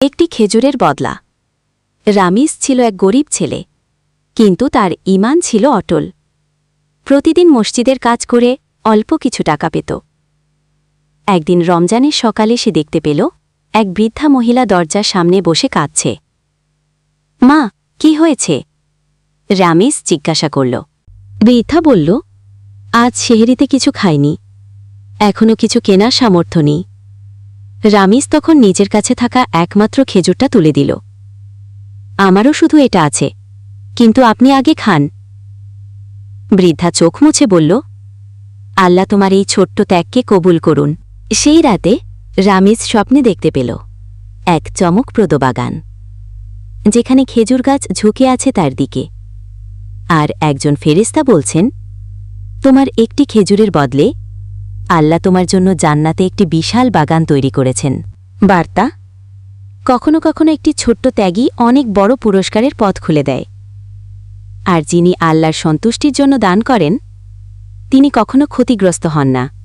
একটি খেজুরের বদলা। রামিস ছিল এক গরিব ছেলে, কিন্তু তার ইমান ছিল অটল। প্রতিদিন মসজিদের কাজ করে অল্প কিছু টাকা পেত। একদিন রমজানের সকালে সে দেখতে পেল, এক বৃদ্ধা মহিলা দরজার সামনে বসে কাঁদছে। মা, কি হয়েছে? রামিস জিজ্ঞাসা করল। বৃদ্ধা বলল, আজ শেহরিতে কিছু খায়নি এখনও কিছু কেনার সামর্থ্য নেই। রামিস তখন নিজের কাছে থাকা একমাত্র খেজুরটা তুলে দিল। আমারও শুধু এটা আছে, কিন্তু আপনি আগে খান। বৃদ্ধা চোখ মুছে বলল, আল্লাহ তোমার এই ছোট্ট ত্যাগকে কবুল করুন। সেই রাতে রামিস স্বপ্নে দেখতে পেল এক চমকপ্রদ বাগান, যেখানে খেজুর গাছ ঝুঁকে আছে তার দিকে। আর একজন ফেরেস্তা বলছেন, তোমার একটি খেজুরের বদলে আল্লাহ তোমার জন্য জান্নাতে একটি বিশাল বাগান তৈরি করেছেন। বার্তা, কখনো কখনো একটি ছোট্ট ত্যাগই অনেক বড় পুরস্কারের পথ খুলে দেয়। আর যিনি আল্লাহর সন্তুষ্টির জন্য দান করেন, তিনি কখনো ক্ষতিগ্রস্ত হন না।